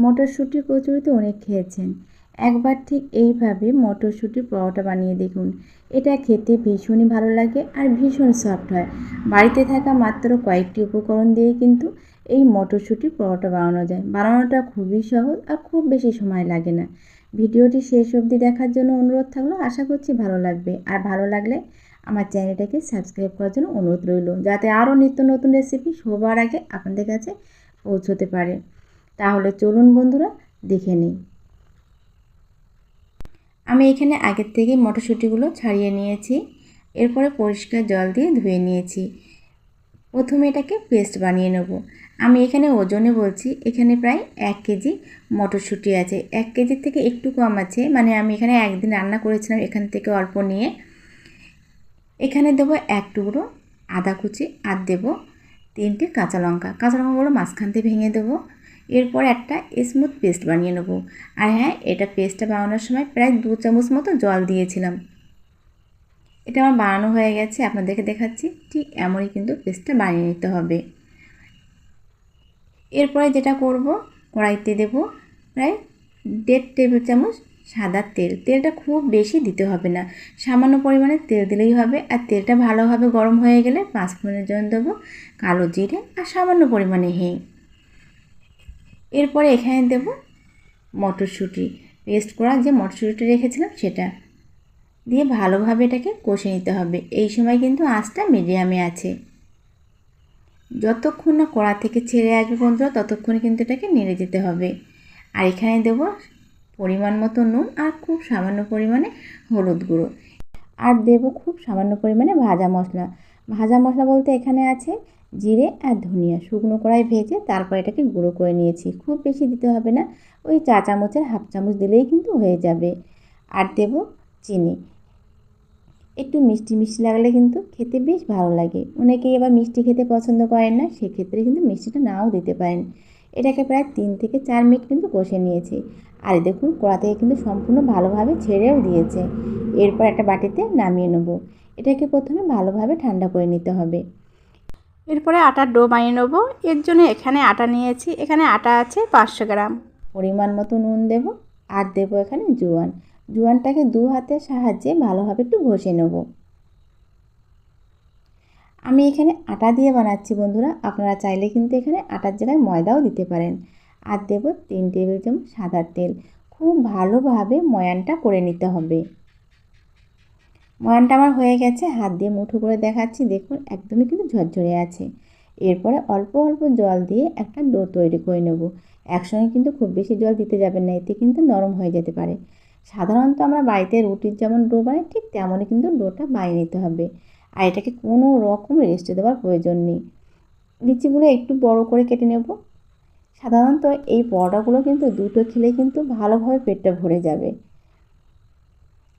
মটরশুঁটি কচুরি তো অনেক খেয়েছেন। একবার ঠিক এইভাবে মটরশুঁটির পরোটা বানিয়ে দেখুন। এটা খেতে ভীষণই ভালো লাগে আর ভীষণ সফট হয়। বাড়িতে থাকা মাত্র কয়েকটি উপকরণ দিয়ে কিন্তু এই মটরশুঁটির পরোটা বানানো যায়। বানানোটা খুবই সহজ আর খুব বেশি সময় লাগে না। ভিডিওটি শেষ অবধি দেখার জন্য অনুরোধ থাকল, আশা করছি ভালো লাগবে। আর ভালো লাগলে আমার চ্যানেলটাকে সাবস্ক্রাইব করার জন্য অনুরোধ রইল, যাতে আরও নিত্য নতুন রেসিপি সবার আগে আপনাদের কাছে পৌঁছতে পারে। তাহলে চলুন বন্ধুরা, দেখে নিই। আমি এখানে আগের থেকে মটরশুঁটিগুলো ছাড়িয়ে নিয়েছি। এরপরে পরিষ্কার জল দিয়ে ধুয়ে নিয়েছি। প্রথমে এটাকে পেস্ট বানিয়ে নেব। আমি এখানে ওজনে বলছি, এখানে প্রায় এক কেজি মটরশুঁটি আছে। এক কেজির থেকে একটু কম আছে মানে আমি এখানে একদিন রান্না করেছিলাম, এখান থেকে অল্প নিয়ে। এখানে দেবো এক টুকরো আদা কুচি আর দেবো তিনটে কাঁচা লঙ্কা। কাঁচা লঙ্কাগুলো মাঝখান থেকে ভেঙে দেবো। এরপর একটা স্মুথ পেস্ট বানিয়ে নেব। আর হ্যাঁ এটা পেস্টটা বানানোর সময় প্রায় দু চামচ মতো জল দিয়েছিলাম। এটা আমার বানানো হয়ে গেছে, আপনাদেরকে দেখাচ্ছি। ঠিক এমনই কিন্তু পেস্টটা বানিয়ে নিতে হবে। এরপরে যেটা করব, কড়াইতে দেব প্রায় দেড় টেবিল চামচ সাদা তেল। তেলটা খুব বেশি দিতে হবে না। সামান্য পরিমাণে তেল দিলেই হবে। আর তেলটা ভালোভাবে গরম হয়ে গেলে পাঁচ ফোড়নের জন্য দেবো কালো জিরে আর সামান্য পরিমাণে হিং এরপরে এখানে দেব মটরশুঁটি। পেস্ট করা যে মটরশুঁটিটা রেখেছিলাম সেটা। দিয়ে ভালোভাবে এটাকে কষে নিতে হবে। এই সময় কিন্তু আঁচটা মিডিয়ামে আছে। যতক্ষণ না কড়া থেকে ছেড়ে আসবে বন্ধুরা, ততক্ষণ কিন্তু এটাকে নেড়ে যেতে হবে। আর এখানে দেব পরিমাণ মতো নুন আর খুব সামান্য পরিমাণে হলুদ গুঁড়ো। আর দেব খুব সামান্য পরিমাণে ভাজা মশলা। ভাজা মশলা বলতে এখানে আছে জিরে আর ধনিয়া শুকনো কড়াই ভেজে তারপর এটাকে গুঁড়ো করে নিয়েছি। খুব বেশি দিতে হবে না, ওই চা চামচের হাফ চামচ দিলেই কিন্তু হয়ে যাবে। আর দেব চিনি। একটু মিষ্টি মিষ্টি লাগলে কিন্তু খেতে বেশ ভালো লাগে। অনেকেই আবার মিষ্টি খেতে পছন্দ করেন না, সেক্ষেত্রে কিন্তু মিষ্টিটা নাও দিতে পারেন। এটাকে প্রায় তিন থেকে চার মিনিট কিন্তু কষে নিয়েছি। আর দেখুন, কড়া থেকে কিন্তু সম্পূর্ণ ভালোভাবে ছেড়েও দিয়েছে। এরপর একটা বাটিতে নামিয়ে নেব। এটাকে প্রথমে ভালোভাবে ঠান্ডা করে নিতে হবে। এরপরে আটার ডো বানিয়ে নেব। এর জন্য এখানে আটা নিয়েছি। এখানে আটা আছে পাঁচশো গ্রাম। পরিমাণ মতো নুন দেব আর দেবো এখানে জোয়ান। জোয়ানটাকে দু হাতের সাহায্যে ভালোভাবে একটু ঘষে নেব। আমি এখানে আটা দিয়ে বানাচ্ছি বন্ধুরা। আপনারা চাইলে কিন্তু এখানে আটার জায়গায় ময়দাও দিতে পারেন। আর দেবো তিন টেবিল চামচ সাদা তেল। খুব ভালোভাবে ময়ানটা করে নিতে হবে। ময়ানটা আমার হয়ে গেছে, হাত দিয়ে মুঠো করে দেখাচ্ছি, দেখুন একদমই কিন্তু ঝরঝরে আছে। এরপরে অল্প অল্প জল দিয়ে একটা ডো তৈরি করে নেব। একসঙ্গে কিন্তু খুব বেশি জল দিতে যাবেন না, এতে কিন্তু নরম হয়ে যেতে পারে। সাধারণত আমরা বাড়িতে রুটির যেমন ডো বানাই, ঠিক তেমনই কিন্তু ডোটা বানিয়ে নিতে হবে। আর এটাকে কোনো রকম রেস্টে দেওয়ার প্রয়োজন নেই। লিচিগুলো একটু বড় করে কেটে নেব। সাধারণত এই পরোটাগুলো কিন্তু দুটো খেলে কিন্তু ভালোভাবে পেটটা ভরে যাবে।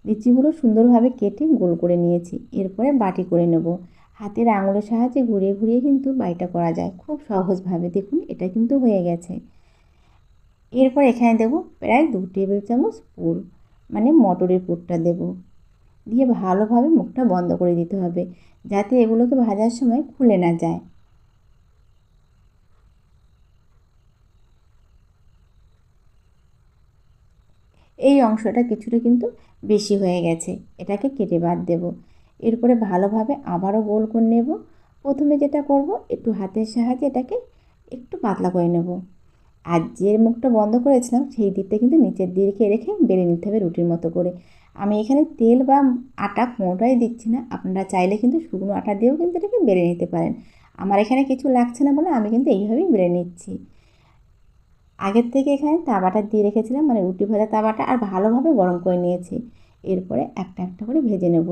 লিচিগুলো সুন্দরভাবে কেটে গোল করে নিয়েছি। এরপরে বাটি করে নেব। হাতের আঙুলের সাহায্যে ঘুরিয়ে ঘুরিয়ে কিন্তু বাটিটা করা যায় খুব সহজভাবে। দেখুন, এটা কিন্তু হয়ে গেছে। এরপর এখানে দেব প্রায় দু টেবিল চামচ পুর মানে মটরের পুরটা দেব। দিয়ে ভালোভাবে মুখটা বন্ধ করে দিতে হবে, যাতে এগুলোকে ভাজার সময় খুলে না যায়। এই অংশটা কিছুটা কিন্তু বেশি হয়ে গেছে। এটাকে কেটে বাদ দেব। এরপরে ভালোভাবে আবারও গোল করে নেব। প্রথমে যেটা করব, একটু হাতের সাহায্যে এটাকে একটু পাতলা করে নেব। আর যে মুখটা বন্ধ করেছিলাম, সেই দিকটা কিন্তু নিচের দিকে রেখে বেড়ে নিতে হবে রুটির মতো করে। আমি এখানে তেল বা আটা কোনোটাই দিচ্ছি না। আপনারা চাইলে কিন্তু শুকনো আটা দিয়েও কিন্তু এটাকে বেড়ে নিতে পারেন। আমার এখানে কিছু লাগছে না বলে আমি কিন্তু এইভাবেই বেড়ে নিচ্ছি। আগের থেকে এখানে তাওয়াটা দিয়ে রেখেছিলাম মানে রুটি ভাজা তাওয়াটা, আর ভালোভাবে গরম করে নিয়েছি। এরপরে একটা একটা করে ভেজে নেব।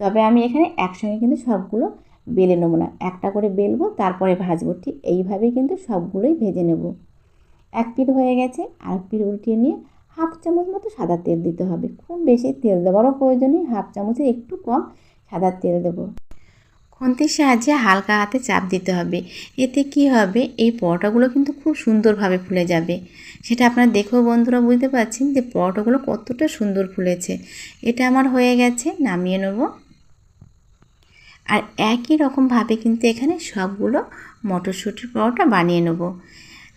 তবে আমি এখানে একসঙ্গে কিন্তু সবগুলো বেলে নেব না। একটা করে বেলবো, তারপরে ভাজবো। ঠিক এইভাবেই কিন্তু সবগুলোই ভেজে নেব। এক পিঠ হয়ে গেছে আর পিঠ উল্টিয়ে নিয়ে হাফ চামচ মতো সাদা তেল দিতে হবে। খুব বেশি তেল দেওয়ারও প্রয়োজন নেই, হাফ চামচে একটু কম সাদা তেল দেবো। খুন্তির সাহায্যে হালকা হাতে চাপ দিতে হবে। এতে কি হবে? এই পরোটাগুলো কিন্তু খুব সুন্দরভাবে ফুলে যাবে। সেটা আপনারা দেখেও বন্ধুরা বুঝতে পারছেন যে পরোটাগুলো কতটা সুন্দর ফুলেছে। এটা আমার হয়ে গেছে, নামিয়ে নেব। আর একই রকমভাবে কিন্তু এখানে সবগুলো মটরশুঁটির পরোটা বানিয়ে নেব।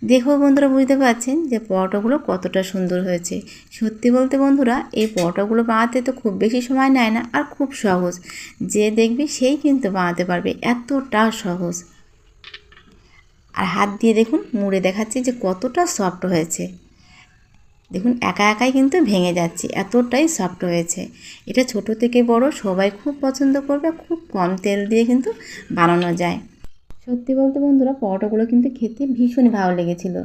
দেখো বন্ধুরা বুঝতে পারছেন যে পরোটাগুলো কতটা সুন্দর হয়েছে। সত্যি বলতে বন্ধুরা, এই পরোটাগুলো বানাতে তো খুব বেশি সময় নেয় না আর খুব সহজ। যে দেখবে সেই কিন্তু বানাতে পারবে, এতটা সহজ। আর হাত দিয়ে দেখুন, মুড়ে দেখাচ্ছি যে কতটা সফট হয়েছে। দেখুন, একা একাই কিন্তু ভেঙে যাচ্ছে, এতটাই সফট হয়েছে। এটা ছোট থেকে বড়, সবাই খুব পছন্দ করবে, খুব কম তেল দিয়ে কিন্তু বানানো যায়। সত্যি বলতে বন্ধুরা, পরোটাগুলো কিন্তু খেতে ভীষণই ভালো লেগেছিল।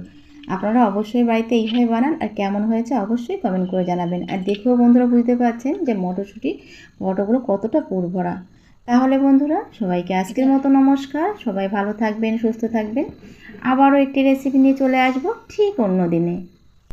আপনারা অবশ্যই বাড়িতে এইভাবে বানান আর কেমন হয়েছে অবশ্যই কমেন্ট করে জানাবেন। আর দেখেও বন্ধুরা বুঝতে পারছেন যে মটরশুঁটি, পরোটাগুলো কতটা পুরভরা। তাহলে বন্ধুরা, সবাইকে আজকের মতো নমস্কার। সবাই ভালো থাকবেন, সুস্থ থাকবেন। আবারও একটি রেসিপি নিয়ে চলে আসব ঠিক অন্য দিনে।